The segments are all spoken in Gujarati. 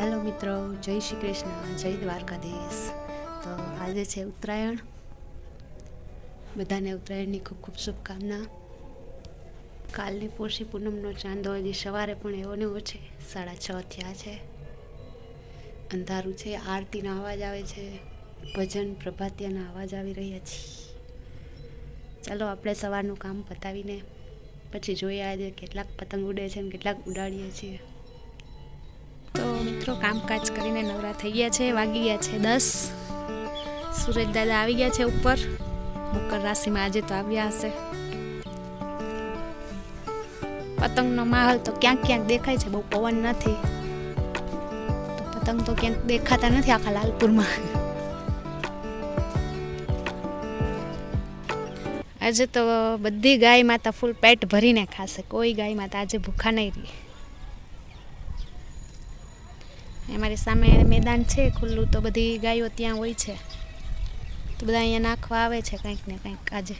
હેલો મિત્રો, જય શ્રી કૃષ્ણ, જય દ્વારકાધીશ. તો આજે છે ઉત્તરાયણ. બધાને ઉત્તરાયણની ખૂબ ખૂબ શુભકામના. કાલની પોષી પૂનમનો ચાંદો હજી સવારે પણ એવો ને એવો છે, સાડા છ થયા છે. અંધારું છે, આરતીનો અવાજ આવે છે, ભજન પ્રભાતિયાના અવાજ આવી રહ્યા છે. ચાલો આપણે સવારનું કામ પતાવીને પછી જોઈએ આજે કેટલાક પતંગ ઉડે છે અને કેટલાક ઉડાડીએ છીએ. મિત્રો, કામકાજ કરીને નવરા થઈ ગયા છે, વાગી ગયા છે દસ. સુરજ દાદા આવી ગયા છે ઉપર. મકર રાશિમાં આજે તો આવ્યા હશે. પતંગનો માહોલ તો ક્યાંક ક્યાંક દેખાય છે, બહુ પવન નથી. પતંગ તો ક્યાંક દેખાતા નથી આખા લાલપુરમાં. આજે તો બધી ગાય માતા ફૂલ પેટ ભરીને ખાશે, કોઈ ગાય માતા આજે ભૂખા નહીં રહી. અમારી સામે મેદાન છે, ખુલ્લું તો બધી ગાયો ત્યાં હોય છે. તો બધા અહીંયા નાખવા આવે છે કંઈક ને કંઈક આજે.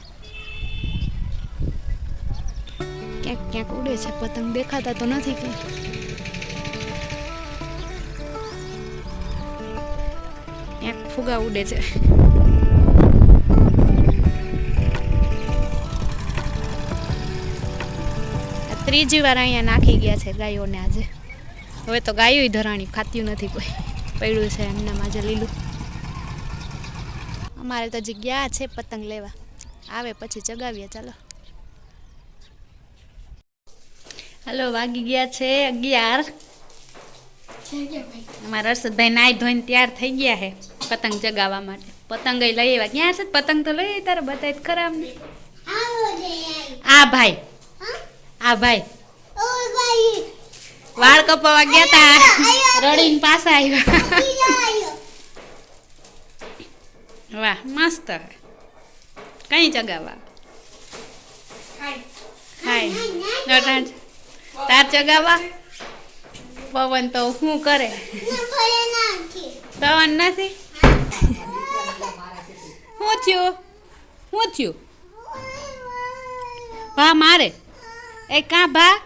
ક્યાંક ક્યાંક ઉડે છે, પતંગ દેખાતા તો નથી ક્યાંક. ક્યાંક ફુગા ઉડે છે. ત્રીજી વાર અહીંયા નાખી ગયા છે ગાયોને આજે. હવે તો ગાયું ધરાણી ખાત્યું નથી કોઈ. પડ્યું છે એમનામાં આજે લીલું. અમારે તો જગ્યા ગયા છે પતંગ લેવા. આવે પછી ચગાવીએ ચાલો. હલો વાગી ગયા છે અગિયાર. અમારા હર્ષદભાઈ નાઈ ધોઈને તૈયાર થઈ ગયા છે પતંગ ચગાવવા માટે. પતંગ લઈ આવ્યા. ક્યાં છે? પતંગ તો લઈ તારે બતાય તો ખરા અમને. આ ભાઈ. આ ભાઈ. વાળ ગયા તા. રડીને પાછા આવ્યા વાહ મસ્ત. કઈ ચગાવવા? હાય. તાર ચગાવવા? પવન તો શું કરે? પવન નથી? શું થયું? શું થયું? ભા મારે. એ કાં ભા?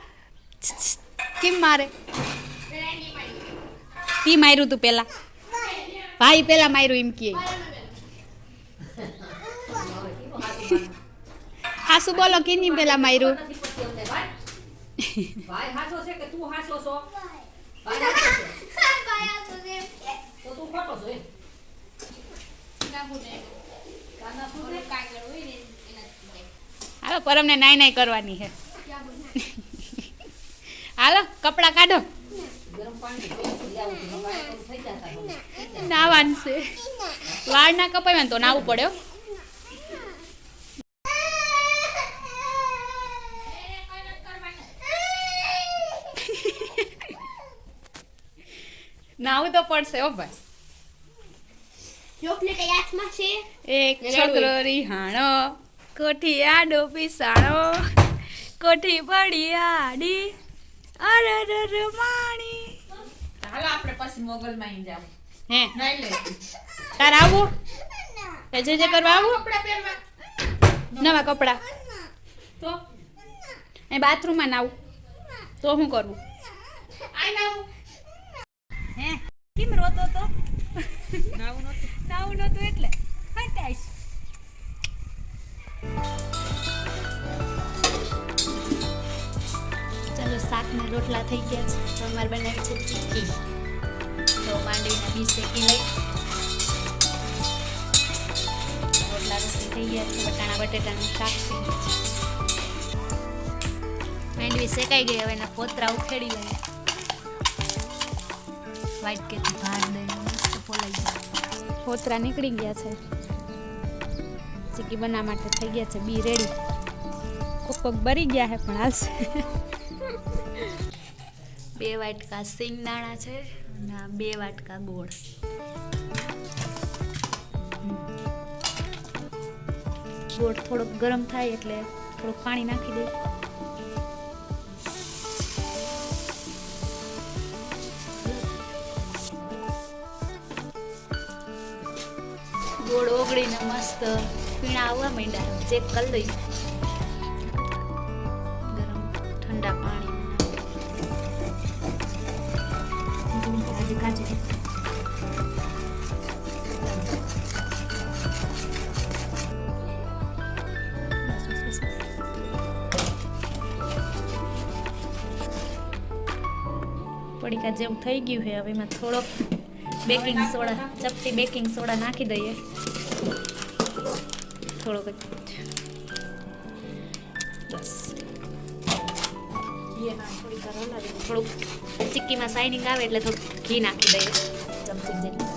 કેમ મારે? તી માર્યું તું પેલા. ભાઈ પેલા માર્યું, એમ કે. હાસુ બોલો કેની પેલા માર્યું? ભાઈ હાલો, પરમને નાઈ નાઈ કરવાની છે હાલો કપડાં કાઢો. નાવાનું છે. વાળ ના કપાય તો નાવું પડ્યો નાવું તો પડશે ઓ ભાઈ. ચોકલેટ હાથમાં છે. એક છોકરો રિહાણો કોઠી આડો પીસાણો કોઠી પડી આડી. અરર માણી. હાલો આપણે પછી મોગલમાં ઈ જાવ હે? લે. તાર આવું. જે જે કરવા આવું. કપડા પહેરવા. નવા કપડા. તો? એ બાથરૂમમાં નાવું. તો શું કરવું આઈ નાવ હે? કેમ રોતો તો? નાવું નતું નાવું નતું એટલે. ચાલો ને રોટલા થઈ ગયા છે. તો અમારે બનાવી છે ચીક્કી તો માંડવીના બી શેકી લઈ. રોટલા રોટલી થઈ ગયા છે. વટાણા, બટેટાનું શાક ગયું માંડવી શેકાઈ ગઈ, હવે એના પોતરા ઉખેડી લઈએ. વાઈટ કેથી ભાત દઈને ફોલાઈ જાય પોતરા નીકળી ગયા છે. ચીકી બનાવવા માટે થઈ ગયા છે. બી રેડી. કોક કોક બરી ગયા છે પણ હાલશે. બે વાટકા સિંગ દાણા છે અને બે વાટકા ગોળ. ગોળ થોડોક ગરમ થાય એટલે થોડુંક પાણી નાખી દઈએ ગોળ ઓગળીને મસ્ત પીણા આવવા માંડ્યા. ચેક કરી લઈ બસ. પડીકા જેવું થઈ ગયું છે, હવે એમાં થોડોક બેકિંગ સોડા ચપટી બેકિંગ સોડા નાખી દઈએ થોડોક થોડીક ચીક્કીમાં શાઇનિંગ આવે એટલે થોડુંક ઘી નાખી દઈએ. ચમચી જેટલું.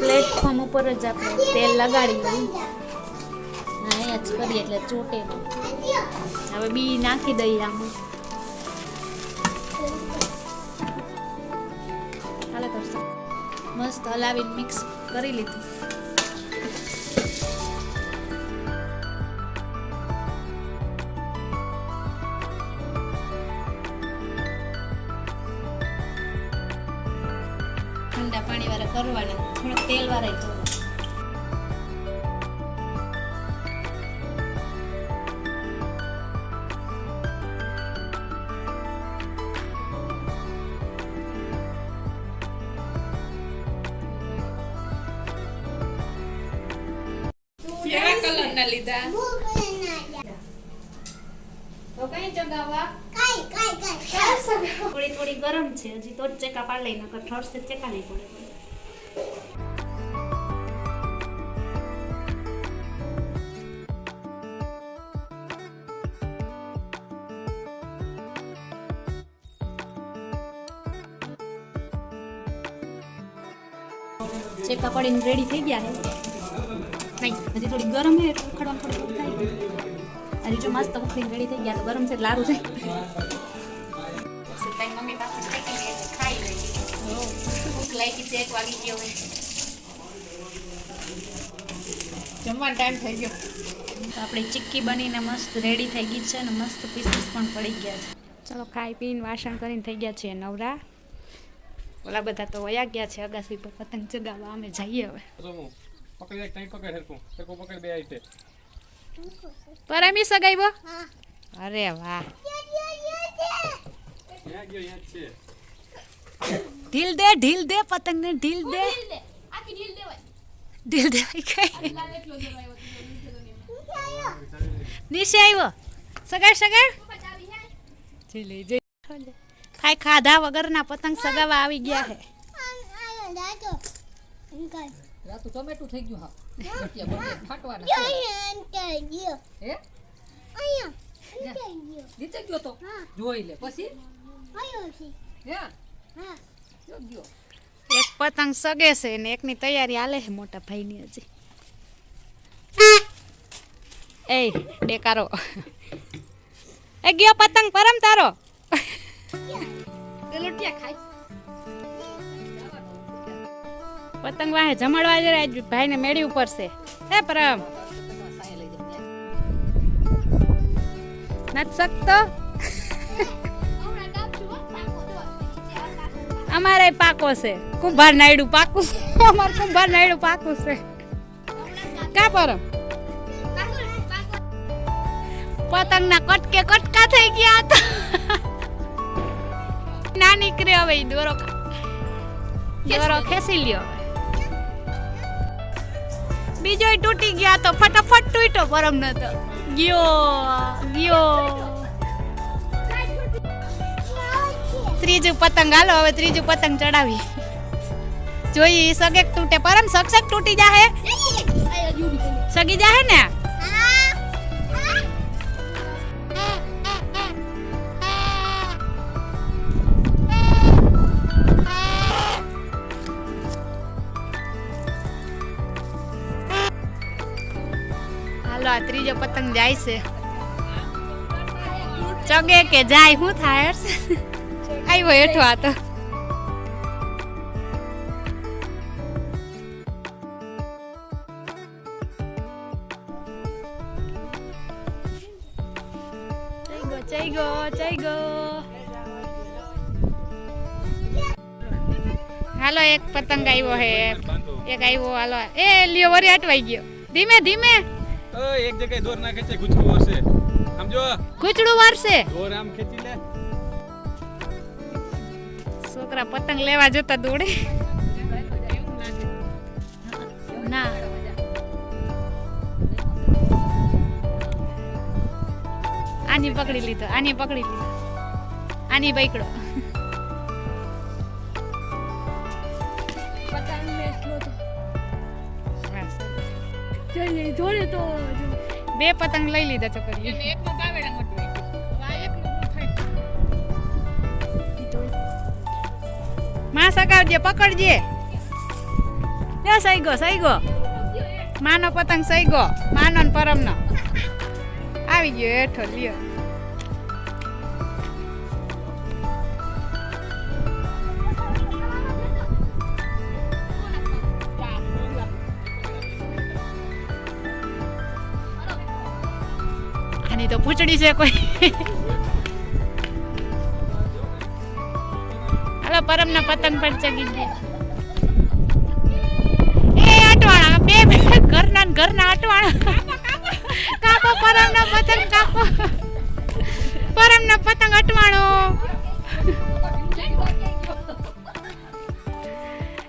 પ્લેટફોર્મ ઉપર જ આપણે તેલ લગાડી અહીંયા જ કરીએ એટલે ચોટે હવે બી નાખી દઈએ આમાં. મસ્ત હલાવીને મિક્સ કરી લીધું. કેવા કલરના લીધા તો કઈ ચગાવવા? થોડી થોડી ગરમ છે. હજી તો ચેકા પાડ લઈને નકર ઠરશે ચેકા નહીં પડે. ચેકા પડીને રેડી થઈ ગયા છે નહીં હજી થોડી ગરમ છે એટલે ઉખડવાનું થોડું થાય. હજી જો મસ્ત ઉખડીને રેડી થઈ ગયા તો ગરમ છે એટલે લારું છે. તારી મમ્મી પાસે શેકી લે ખાઈ લઈએ ભૂખ લાગી છે એક વાગી ગયો હોય જમવાનો ટાઈમ થઈ ગયો. તો આપણી ચીક્કી બનીને મસ્ત રેડી થઈ ગઈ છે અને મસ્ત પીસીસ પણ પડી ગયા છે. ચલો ખાઈ પીને વાસણ કરીને થઈ ગયા છીએ નવરા. ઓલા બધા તો વયા ગયા છે અગાસી પર પતંગ ચગાવવા અમે જઈએ હવે. હું પકડી એક તઈ પકડ હરકું હરકું પકડ બે આઈ પરમી સગાઈવો અરે વાહ ઢીલ દે ઢીલ દે પતંગને ઢીલ દે ઢીલ દે કઈ નીચે આવ્યો સગાઈ સગાઈ જી લઈ જઈ ખાઈ ખાધા વગરના પતંગ સગાવા આવી ગયા છે રાતું ટમેટું થઈ ગયું હા. ફાટવાના. હે? નીચે ગયો તો? જોઈ લે પછી? હે? જો ગયો. એક પતંગ સગે છે ને એકની તૈયારી હાલે છે મોટા ભાઈની હજી. એ ડેકારો. એ ગયો પતંગ પરમ તારો. પતંગ વાહે જમાડવા જરા આજ ભાઈને મેળી ઉપર છે. હે પરમ. નથી શકતો? અમારે પાકો છે. કુંભાર નાયડુ પાકું છે. અમારે કુંભાર નાયડુ પાકું છે. કા પરમ? પતંગના કટકે કટકા થઈ ગયા હતા. ના નીકળે હવે દોરો દોરો ખેંચી લ્યો હવે. બીજો તૂટી ગયા તો ફટાફટ તૂટ્યો પરમ ન તો ગયો ગયો. ત્રીજું પતંગ, હાલો હવે ત્રીજું પતંગ ચડાવી જોઈ સગેક તૂટે. પરમ સગસગ સગ તૂટી જાહે. સગી જાહે ને? હાલો પતંગ જાય છે. ચગે કે જાય, હું થાય આવ્યો હેઠો આ તો. હાલો, એક પતંગ આવ્યો હે. એક આવ્યો, હાલો. એ લ્યો, વરી અટવાઈ ગયો. ધીમે ધીમે. એક જગ્યાએ દોર નાખે છે ગુચડું હશે. સમજો ગુચડું વારશે. દોર આમ ખેંચી લે. છોકરા પતંગ લેવા જતા દોડે. ના. આની પકડી લીધો આની પકડી લીધો. આની પકડો બે પતંગ લઈ લીધા છોકરીએ માં સગાવજે પકડજે. લ્યો સૈગો સૈગો. માનો પતંગ સૈગો માનો ને પરમનો. આવી ગયો હેઠો લ્યો. આની તો પૂંછડી છે કોઈ. હાલો, પરમના પતંગ પર ચગી ગયા એ અટવાણા, બે બે ઘરના ને ઘરના અટવાણા. કાપો પરમના પતંગ કાપો પરમના પતંગ અટવાણો.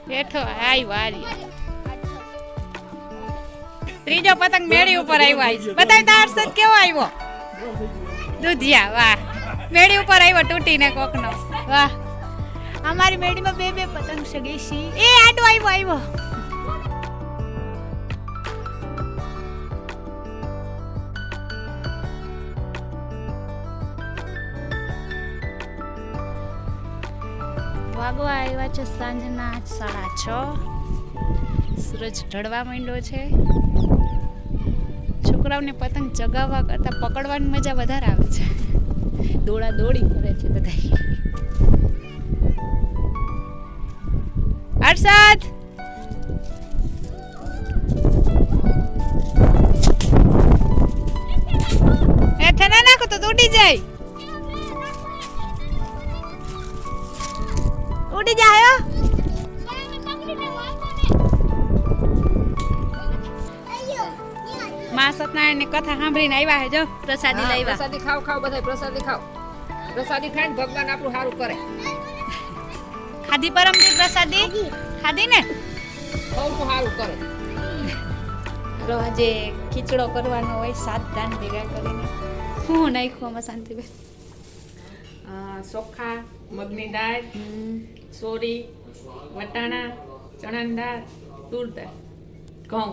બેઠો આઈ વારી. ત્રીજો પતંગ મેળી ઉપર આવ્યો બતાય તાર સત કેવો આવ્યો દૂધિયા, વાહ. મેળી ઉપર આવ્યો તૂટીને કોકનો. વાહ. અમારી મેળીમાં બે બે પતંગ સગે છે. એ આટો આવ્યો આવ્યો. વાગવા આવ્યા છે સાંજના સાડા છ. સૂરજ ઢળવા માંડ્યો છે. છોકરાઓને પતંગ ચગાવવા કરતાં પકડવાની મજા વધારે આવે છે. દોડા દોડી કરે છે બધા. અરસાદ હેઠે નાખો તો તૂટી જાય. ઉડી જાય સત્યનારાયણની કથા સાંભળીને આવ્યા હે જો. પ્રસાદી લઈ લાવ્યા. પ્રસાદી ખાવ ખાવ બધા પ્રસાદી ખાવ પ્રસાદી ખાઈને ભગવાન આપણું સારું કરે. ખાધી પરમદી પ્રસાદી? ખાધી. ને? બહુ સારું કરે. તો આજે ખીચડો કરવાનો હોય સાત દાન ભેગા કરીને. હું નાખ્યું આમાં શાંતિબેન? ચોખા મગની દાળ સોરી વટાણા ચણાની દાળ તુર દાળ ઘઉં.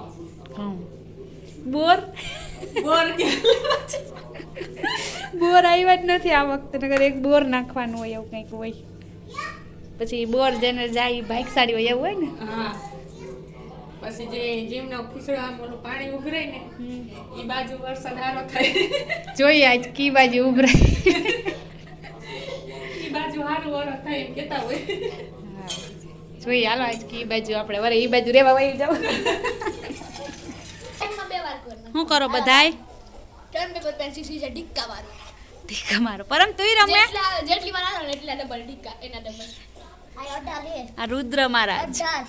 ઘઉં. બોર? બોર બોર આવ્યા જ નથી આ વખતે નગર એક બોર નાખવાનું હોય એવું કંઈક હોય. પછી બોર જેને જાય બાઇક સાડી હોય એવું હોય ને? હા. પછી જે જીમનો ખીચડો આમ ઓલું પાણી ઉઘરાય ને એ બાજુ વરસાદ આરો થાય. જોઈએ આજ કી બાજુ ઉભરાય. એ બાજુ હારું વરો થાય એમ કેતા હોય. જોઈએ હાલો આજ કી બાજુ આપણે વરે એ બાજુ રેવા વહી જાવ શું કરો બધાય? ટર્ન પેપર પેન્સિલ સીઝર ડિક્કા મારો. ડિક્કા મારો. પરમ તુંય રમે? જેટલી મારા ને એટલા ડબલ ડિક્કા એના ડબલ આ રુદ્ર મહારાજ. આ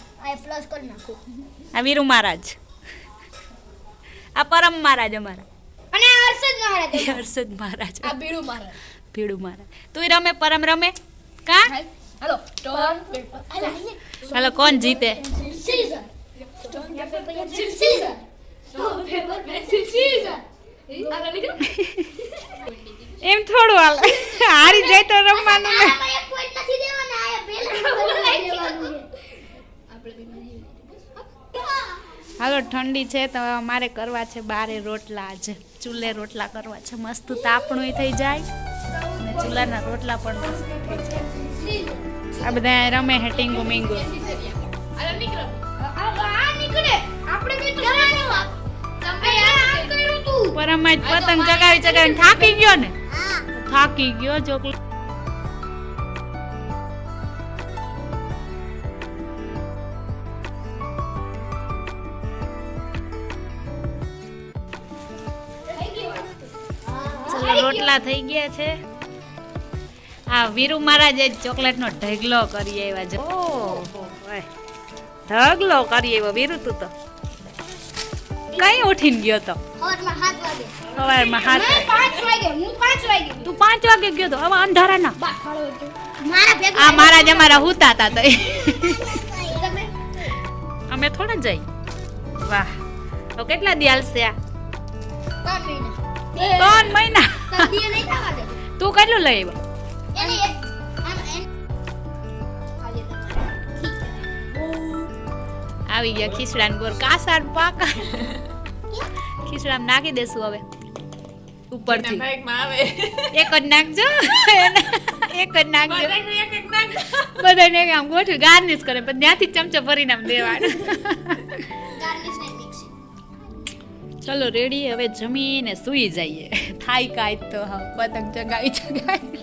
પ્લસ કરી નાખો. આ વીરુ મહારાજ. આ પરમ મહારાજ અમારા. અને આ હર્ષદ મહારાજ. હર્ષદ મહારાજ. આ બીડું મહારાજ. ભીડુ મહારાજ. તુંય રમે પરમ રમે? કા? હાલો ટર્ન પેપર અલા હાલો. કોણ જીતે? સીઝર. એમ થોડું હાલ. હારી જાય તો રમવાનું હાલો, ઠંડી છે તો મારે કરવા છે બારે રોટલા આજે ચૂલે રોટલા કરવા છે. મસ્ત તાપણું થઈ જાય. અને ચૂલાના રોટલા પણ આ બધા રમે હે ટીંગુ મીંગુ. કર્યું તું પરમ જ પતંગ ચગાવી ચગાવી થાકી ગયો ને? થાકી ગયો ચોકલો રોટલા થઈ ગયા છે. આ વીરુ મહારાજે ચોકલેટનો ઢગલો કરી આવ્યા છે. ઓ. ઢગલો કરી આવ્યો, વીરુ તું તો. કઈ ઉઠીને ગયો તો? સવારમાં હાથ વાગે. તું પાંચ વાગે ગયો તો? હવે ભેગું આ મારા જ અમારા હુતા હતા તો અમે થોડા જઈ વાહ. તો કેટલા દિયાલ છે આ? ત્રણ મહિના. તું કેટલું લઈ આવ્યો? આવી ગયા ખીચડા બોર કાસાર પાકા. ખીચડામાં નાખી દેશું હવે. ઉપરથી. એક જ નાખજો. એક જ નાખજો. બધાને આમ ગોઠવી ગાર્નિશ કરે પણ ત્યાંથી ચમચો ભરીને આમ દેવાનું. ગાર્નિશ નહીં મિક્સી ચલો રેડી હવે જમીને સૂઈ જઈએ. થાય કાંઈ તો હા પતંગ ચગાવી ચગાવી.